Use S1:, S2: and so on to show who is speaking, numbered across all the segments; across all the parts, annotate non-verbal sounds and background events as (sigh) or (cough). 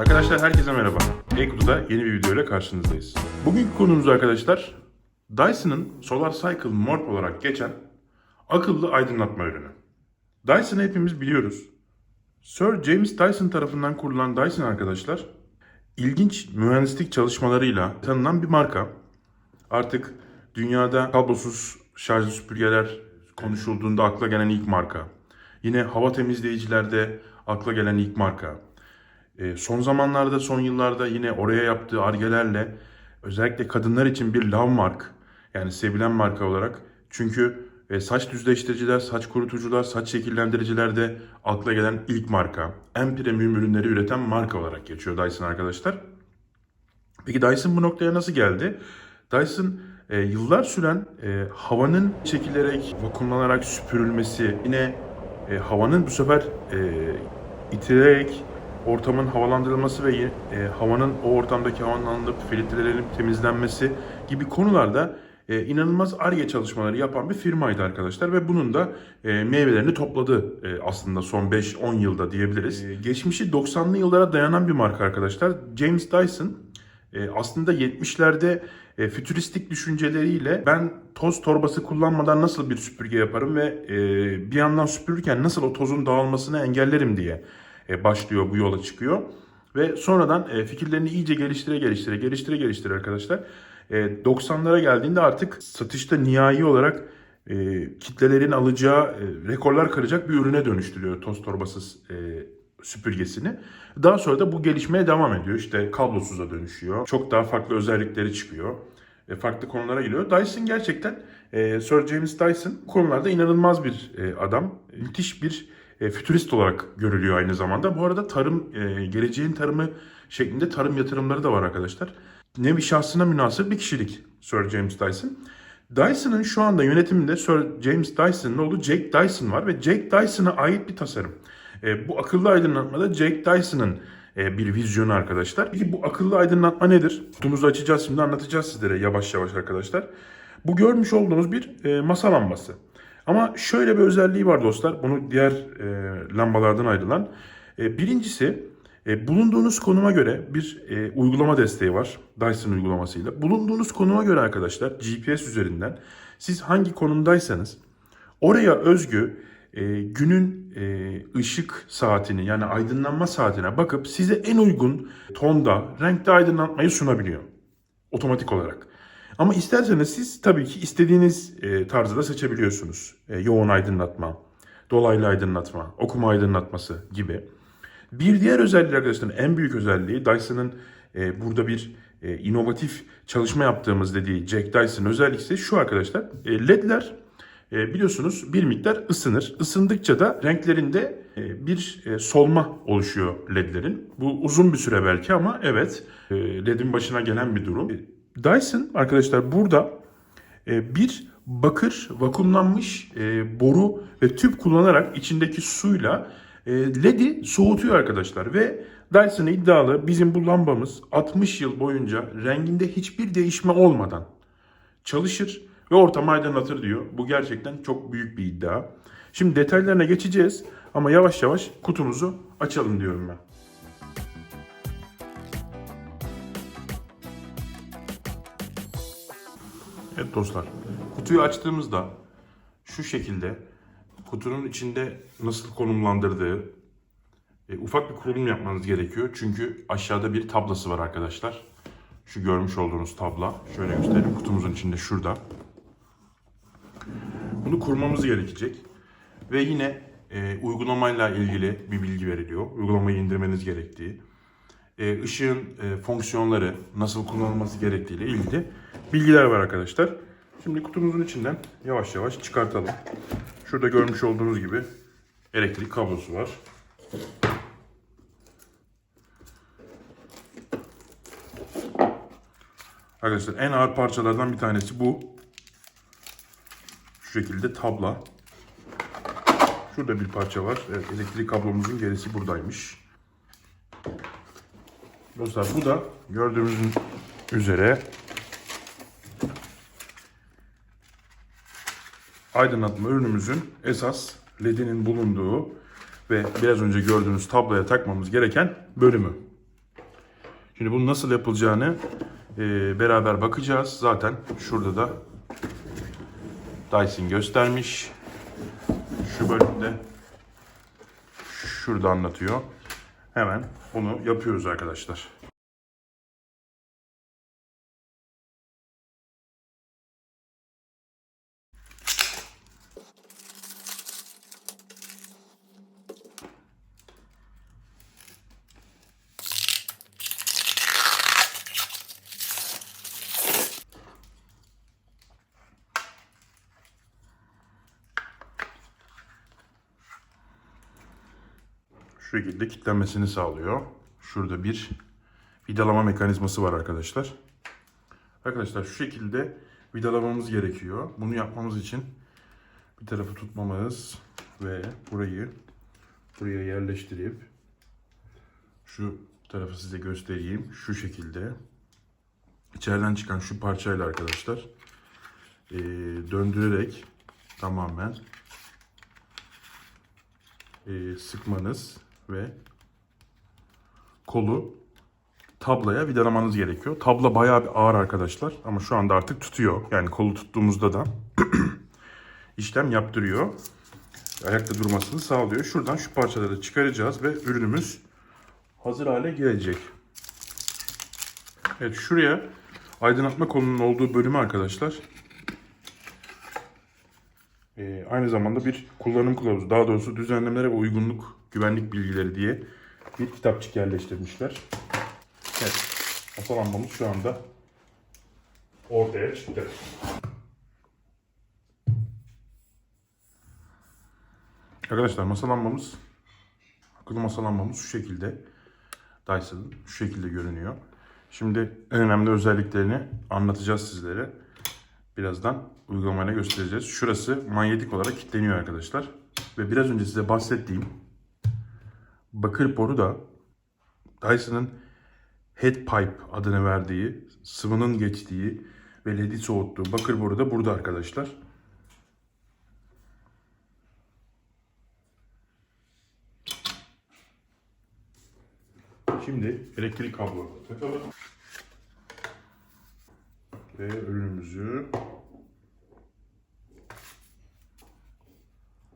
S1: Arkadaşlar herkese merhaba. E-Kutu'da yeni bir videoyla karşınızdayız. Bugünkü konumuz arkadaşlar Dyson'ın Solar Cycle Morph olarak geçen akıllı aydınlatma ürünü. Dyson'ı hepimiz biliyoruz. Sir James Dyson tarafından kurulan Dyson arkadaşlar ilginç mühendislik çalışmalarıyla tanınan bir marka. Artık dünyada kablosuz şarjlı süpürgeler konuşulduğunda akla gelen ilk marka. Yine hava temizleyicilerde akla gelen ilk marka. E, son zamanlarda, son yıllarda yine oraya yaptığı argelerle özellikle kadınlar için bir love mark yani sevilen marka olarak. Çünkü e, saç düzleştiriciler, saç kurutucular, saç şekillendiricilerde akla gelen ilk marka. En premium ürünleri üreten marka olarak geçiyor Dyson arkadaşlar. Peki Dyson bu noktaya nasıl geldi? Dyson e, yıllar süren e, havanın çekilerek, vakumlanarak süpürülmesi, yine e, havanın bu sefer e, itilerek ortamın havalandırılması ve e, havanın o ortamdaki havanın alınıp filtrelerin temizlenmesi gibi konularda e, inanılmaz ARGE çalışmaları yapan bir firmaydı arkadaşlar ve bunun da e, meyvelerini topladı e, aslında son 5-10 yılda diyebiliriz. E, geçmişi 90'lı yıllara dayanan bir marka arkadaşlar. James Dyson e, aslında 70'lerde e, fütüristik düşünceleriyle ben toz torbası kullanmadan nasıl bir süpürge yaparım ve e, bir yandan süpürürken nasıl o tozun dağılmasını engellerim diye başlıyor bu yola çıkıyor. Ve sonradan e, fikirlerini iyice geliştire geliştire geliştire geliştire arkadaşlar. E, 90'lara geldiğinde artık satışta nihai olarak e, kitlelerin alacağı e, rekorlar kıracak bir ürüne dönüştürüyor toz torbasız e, süpürgesini. Daha sonra da bu gelişmeye devam ediyor. İşte kablosuza dönüşüyor. Çok daha farklı özellikleri çıkıyor. E, farklı konulara giriyor. Dyson gerçekten e, Sir James Dyson konularda inanılmaz bir e, adam. Müthiş bir e, fütürist olarak görülüyor aynı zamanda. Bu arada tarım, e, geleceğin tarımı şeklinde tarım yatırımları da var arkadaşlar. Nevi şahsına münasır bir kişilik Sir James Dyson. Dyson'ın şu anda yönetiminde Sir James Dyson'ın oğlu Jake Dyson var ve Jake Dyson'a ait bir tasarım. E, bu akıllı aydınlatmada Jake Dyson'ın e, bir vizyonu arkadaşlar. Peki bu akıllı aydınlatma nedir? Kutumuzu açacağız şimdi anlatacağız sizlere yavaş yavaş arkadaşlar. Bu görmüş olduğunuz bir e, masa lambası. Ama şöyle bir özelliği var dostlar. Bunu diğer e, lambalardan ayrılan. E, birincisi e, bulunduğunuz konuma göre bir e, uygulama desteği var. Dyson uygulamasıyla. Bulunduğunuz konuma göre arkadaşlar GPS üzerinden siz hangi konumdaysanız oraya özgü e, günün e, ışık saatini yani aydınlanma saatine bakıp size en uygun tonda, renkte aydınlatmayı sunabiliyor. Otomatik olarak. Ama isterseniz siz tabii ki istediğiniz e, tarzı da seçebiliyorsunuz. E, yoğun aydınlatma, dolaylı aydınlatma, okuma aydınlatması gibi. Bir diğer özelliği arkadaşlar en büyük özelliği Dyson'ın e, burada bir e, inovatif çalışma yaptığımız dediği Jack Dyson özelliği ise şu arkadaşlar. E, LED'ler e, biliyorsunuz bir miktar ısınır. Isındıkça da renklerinde e, bir e, solma oluşuyor ledlerin. Bu uzun bir süre belki ama evet e, ledin başına gelen bir durum. Dyson arkadaşlar burada e, bir bakır vakumlanmış e, boru ve tüp kullanarak içindeki suyla e, ledi soğutuyor arkadaşlar ve Dyson iddialı bizim bu lambamız 60 yıl boyunca renginde hiçbir değişme olmadan çalışır ve ortamı aydınlatır diyor. Bu gerçekten çok büyük bir iddia. Şimdi detaylarına geçeceğiz ama yavaş yavaş kutumuzu açalım diyorum ben. Evet dostlar, kutuyu açtığımızda şu şekilde kutunun içinde nasıl konumlandırdığı e, ufak bir kurulum yapmanız gerekiyor. Çünkü aşağıda bir tablası var arkadaşlar. Şu görmüş olduğunuz tabla. Şöyle göstereyim. Kutumuzun içinde şurada. Bunu kurmamız gerekecek. Ve yine e, uygulamayla ilgili bir bilgi veriliyor. Uygulamayı indirmeniz gerektiği. E, ışığın e, fonksiyonları nasıl kullanılması gerektiği ile ilgili bilgiler var arkadaşlar. Şimdi kutumuzun içinden yavaş yavaş çıkartalım. Şurada görmüş olduğunuz gibi elektrik kablosu var. Arkadaşlar en ağır parçalardan bir tanesi bu. Şu şekilde tabla. Şurada bir parça var. Evet, elektrik kablomuzun gerisi buradaymış. Dostlar bu da gördüğümüz üzere aydınlatma ürünümüzün esas ledinin bulunduğu ve biraz önce gördüğünüz tabloya takmamız gereken bölümü. Şimdi bunun nasıl yapılacağını e, beraber bakacağız. Zaten şurada da Dyson göstermiş. Şu bölümde şurada anlatıyor. Hemen bunu yapıyoruz arkadaşlar. Şu şekilde kilitlenmesini sağlıyor. Şurada bir vidalama mekanizması var arkadaşlar. Arkadaşlar şu şekilde vidalamamız gerekiyor. Bunu yapmamız için bir tarafı tutmamız ve burayı buraya yerleştirip şu tarafı size göstereyim. Şu şekilde içeriden çıkan şu parçayla arkadaşlar eee, döndürerek tamamen eee, sıkmanız ve kolu tablaya vidalamanız gerekiyor. Tabla bayağı bir ağır arkadaşlar ama şu anda artık tutuyor. Yani kolu tuttuğumuzda da (clears throat) işlem yaptırıyor. Ayakta durmasını sağlıyor. Şuradan şu parçaları çıkaracağız ve ürünümüz hazır hale gelecek. Evet şuraya aydınlatma kolunun olduğu bölümü arkadaşlar. Ee, aynı zamanda bir kullanım kılavuzu, daha doğrusu düzenlemelere ve uygunluk güvenlik bilgileri diye bir kitapçık yerleştirmişler. Evet, masa şu anda ortaya çıktı. Arkadaşlar masa lambamız, akıllı masa lambamız şu şekilde. Dyson'ın şu şekilde görünüyor. Şimdi en önemli özelliklerini anlatacağız sizlere. Birazdan uygulamayla göstereceğiz. Şurası manyetik olarak kilitleniyor arkadaşlar. Ve biraz önce size bahsettiğim bakır boru da Dyson'ın head pipe adını verdiği, sıvının geçtiği ve ledi soğuttuğu bakır boru da burada arkadaşlar. Şimdi elektrik takalım. Ve ürünümüzü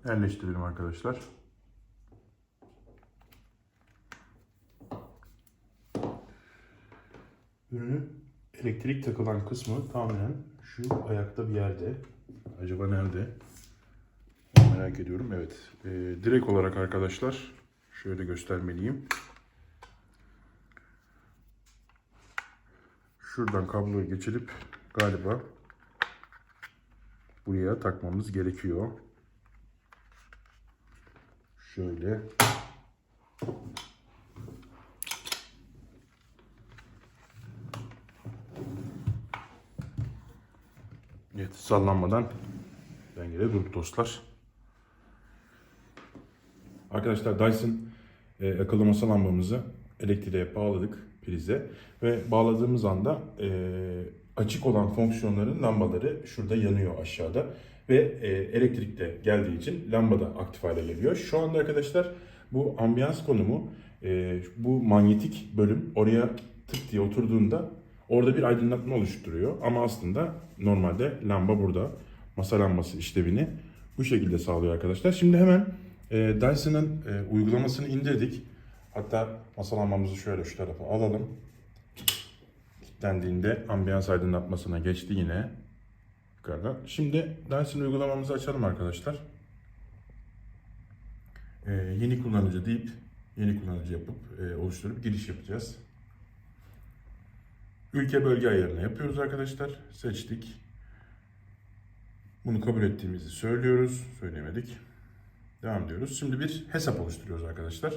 S1: yerleştirelim arkadaşlar. Ürünün elektrik takılan kısmı tamamen şu ayakta bir yerde. Acaba nerede? Merak ediyorum. Evet. Ee, direkt olarak arkadaşlar şöyle göstermeliyim. Şuradan kabloyu geçirip galiba buraya takmamız gerekiyor. Şöyle. Evet sallanmadan dengede durdu dostlar. Arkadaşlar Dyson e, akıllı masa lambamızı elektriğe bağladık prize ve bağladığımız anda e, açık olan fonksiyonların lambaları şurada yanıyor aşağıda ve e, elektrik de geldiği için lamba da aktif hale geliyor. Şu anda arkadaşlar bu ambiyans konumu e, bu manyetik bölüm oraya tık diye oturduğunda orada bir aydınlatma oluşturuyor ama aslında normalde lamba burada masa lambası işlevini bu şekilde sağlıyor arkadaşlar. Şimdi hemen e, Dyson'ın e, uygulamasını indirdik. Hatta masa lambamızı şöyle şu tarafa alalım. Kilitlendiğinde ambiyans aydınlatmasına geçti yine. Yukarıda. Şimdi Dyson uygulamamızı açalım arkadaşlar. Ee, yeni kullanıcı deyip yeni kullanıcı yapıp e, oluşturup giriş yapacağız. Ülke bölge ayarını yapıyoruz arkadaşlar. Seçtik. Bunu kabul ettiğimizi söylüyoruz. Söylemedik. Devam ediyoruz. Şimdi bir hesap oluşturuyoruz arkadaşlar.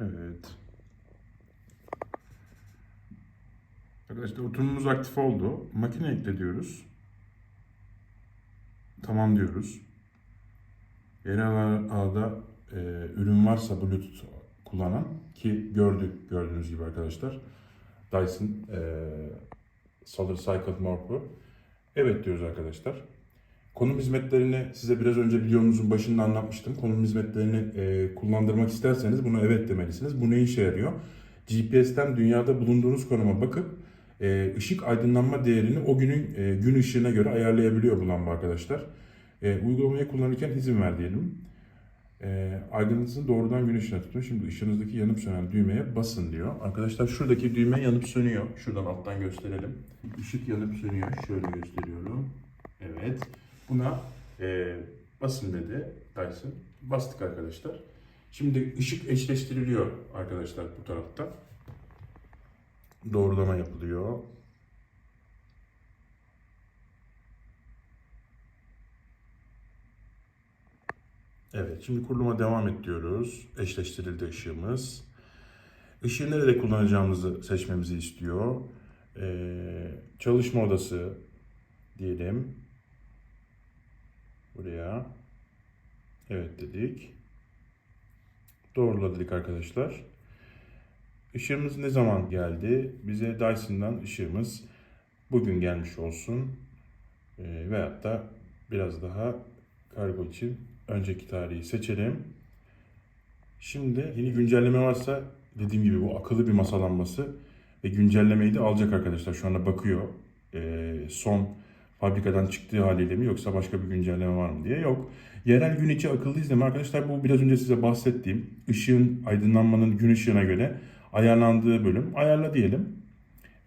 S1: Evet. Arkadaşlar oturumumuz aktif oldu. Makine ekle diyoruz. Tamam diyoruz. Genel ağda e, ürün varsa Bluetooth kullanan ki gördük gördüğünüz gibi arkadaşlar. Dyson e, Solar Cycle More Evet diyoruz arkadaşlar. Konum hizmetlerini size biraz önce videomuzun başında anlatmıştım. Konum hizmetlerini e, kullandırmak isterseniz bunu evet demelisiniz. Bu ne işe yarıyor? GPS'ten dünyada bulunduğunuz konuma bakıp e, ışık aydınlanma değerini o günün e, gün ışığına göre ayarlayabiliyor bu lamba arkadaşlar. E, uygulamayı kullanırken izin ver diyelim. E, aydınınızı doğrudan gün ışığına tutun. Şimdi ışığınızdaki yanıp sönen düğmeye basın diyor. Arkadaşlar şuradaki düğme yanıp sönüyor. Şuradan alttan gösterelim. Işık yanıp sönüyor. Şöyle gösteriyorum. Evet. Buna e, basın dedi Dyson. Bastık arkadaşlar. Şimdi ışık eşleştiriliyor arkadaşlar bu tarafta. Doğrulama yapılıyor. Evet, şimdi kuruluma devam et diyoruz. Eşleştirildi ışığımız. Işığı nerede kullanacağımızı seçmemizi istiyor. Ee, çalışma odası diyelim. Buraya. Evet dedik. Doğrula arkadaşlar. Işığımız ne zaman geldi? Bize Dyson'dan ışığımız bugün gelmiş olsun. Ee, veyahut da biraz daha kargo için önceki tarihi seçelim. Şimdi yeni güncelleme varsa dediğim gibi bu akıllı bir masa lambası ve güncellemeyi de alacak arkadaşlar. Şu anda bakıyor. Ee, son fabrikadan çıktığı haliyle mi yoksa başka bir güncelleme var mı diye. Yok. Yerel gün içi akıllı izleme arkadaşlar bu biraz önce size bahsettiğim ışığın aydınlanmanın gün ışığına göre ayarlandığı bölüm. Ayarla diyelim.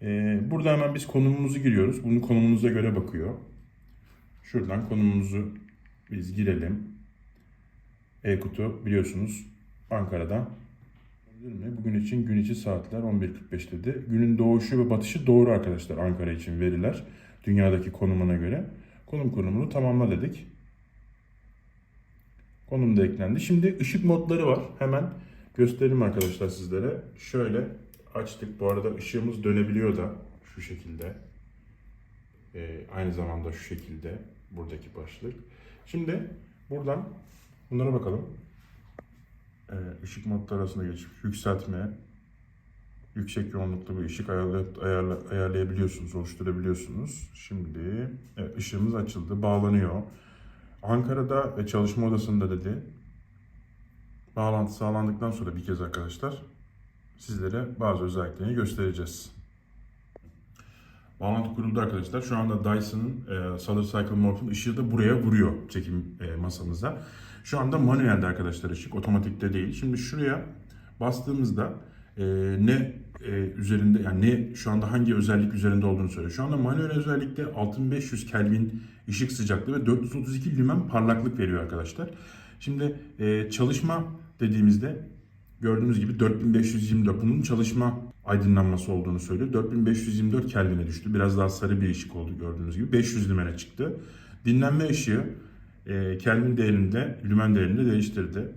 S1: Ee, burada hemen biz konumumuzu giriyoruz. Bunu konumumuza göre bakıyor. Şuradan konumumuzu biz girelim. E-kutu biliyorsunuz Ankara'da. Bugün için gün içi saatler 11.45 dedi. Günün doğuşu ve batışı doğru arkadaşlar Ankara için veriler. Dünyadaki konumuna göre. Konum konumunu tamamla dedik. Konum da eklendi. Şimdi ışık modları var. Hemen göstereyim arkadaşlar sizlere. Şöyle açtık. Bu arada ışığımız dönebiliyor da şu şekilde. Ee, aynı zamanda şu şekilde buradaki başlık. Şimdi buradan bunlara bakalım. Ee, modları arasında geçmiş. Yükseltme, yüksek yoğunluklu bir ışık ayarla, ayarla, ayarlayabiliyorsunuz, oluşturabiliyorsunuz. Şimdi evet, ışığımız açıldı, bağlanıyor. Ankara'da ve çalışma odasında dedi. Bağlantı sağlandıktan sonra bir kez arkadaşlar sizlere bazı özelliklerini göstereceğiz. Bağlantı kuruldu arkadaşlar. Şu anda Dyson'ın e, Solar Cycle Morph'un ışığı da buraya vuruyor çekim e, masamıza. Şu anda manuelde arkadaşlar ışık, otomatikte değil. Şimdi şuraya bastığımızda e, ne e, üzerinde yani ne şu anda hangi özellik üzerinde olduğunu söylüyor. Şu anda manuel özellikle 6500 Kelvin ışık sıcaklığı ve 432 lümen parlaklık veriyor arkadaşlar. Şimdi e, çalışma dediğimizde gördüğünüz gibi 4524 bunun çalışma aydınlanması olduğunu söylüyor. 4524 Kelvin'e düştü. Biraz daha sarı bir ışık oldu gördüğünüz gibi. 500 lümene çıktı. Dinlenme ışığı e, Kelvin değerinde, lümen değerinde değiştirdi.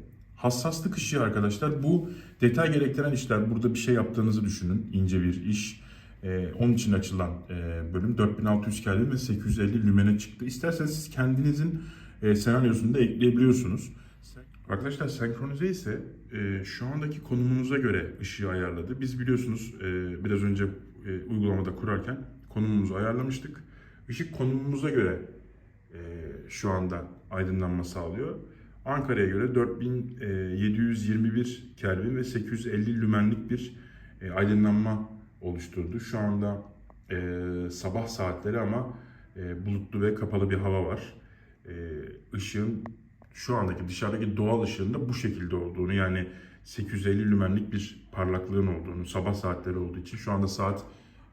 S1: Hassaslık ışığı arkadaşlar bu detay gerektiren işler. Burada bir şey yaptığınızı düşünün. ince bir iş. E, onun için açılan e, bölüm 4600 Kelvin ve 850 lümene çıktı. İsterseniz siz kendinizin e, senaryosunu da ekleyebiliyorsunuz. Arkadaşlar senkronize ise e, şu andaki konumunuza göre ışığı ayarladı. Biz biliyorsunuz e, biraz önce e, uygulamada kurarken konumumuzu ayarlamıştık. Işık konumumuza göre e, şu anda aydınlanma sağlıyor. Ankara'ya göre 4721 Kelvin ve 850 lümenlik bir e, aydınlanma oluşturdu. Şu anda e, sabah saatleri ama e, bulutlu ve kapalı bir hava var. E, ışığın şu andaki dışarıdaki doğal ışığında bu şekilde olduğunu yani 850 lümenlik bir parlaklığın olduğunu sabah saatleri olduğu için şu anda saat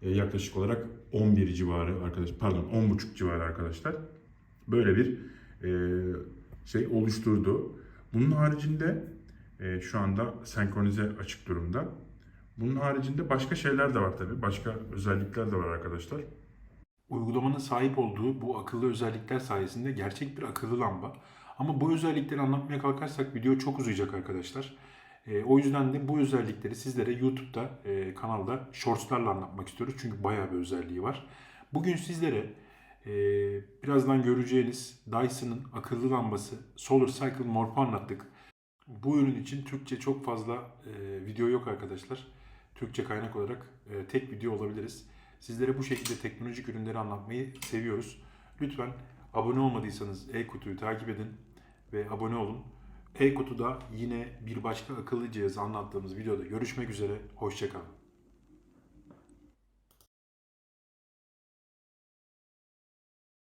S1: e, yaklaşık olarak 11 civarı arkadaş pardon 10.30 civarı arkadaşlar. Böyle bir e, şey oluşturdu. Bunun haricinde e, şu anda senkronize açık durumda. Bunun haricinde başka şeyler de var tabii. Başka özellikler de var arkadaşlar.
S2: Uygulamanın sahip olduğu bu akıllı özellikler sayesinde gerçek bir akıllı lamba. Ama bu özellikleri anlatmaya kalkarsak video çok uzayacak arkadaşlar. E, o yüzden de bu özellikleri sizlere YouTube'da e, kanalda shortslarla anlatmak istiyoruz. Çünkü bayağı bir özelliği var. Bugün sizlere e, birazdan göreceğiniz Dyson'ın akıllı lambası Solar Cycle Morph'u anlattık. Bu ürün için Türkçe çok fazla e, video yok arkadaşlar. Türkçe kaynak olarak e, tek video olabiliriz. Sizlere bu şekilde teknolojik ürünleri anlatmayı seviyoruz. Lütfen abone olmadıysanız e-kutuyu takip edin ve abone olun. E-Kutu'da yine bir başka akıllı cihazı anlattığımız videoda görüşmek üzere. Hoşçakalın.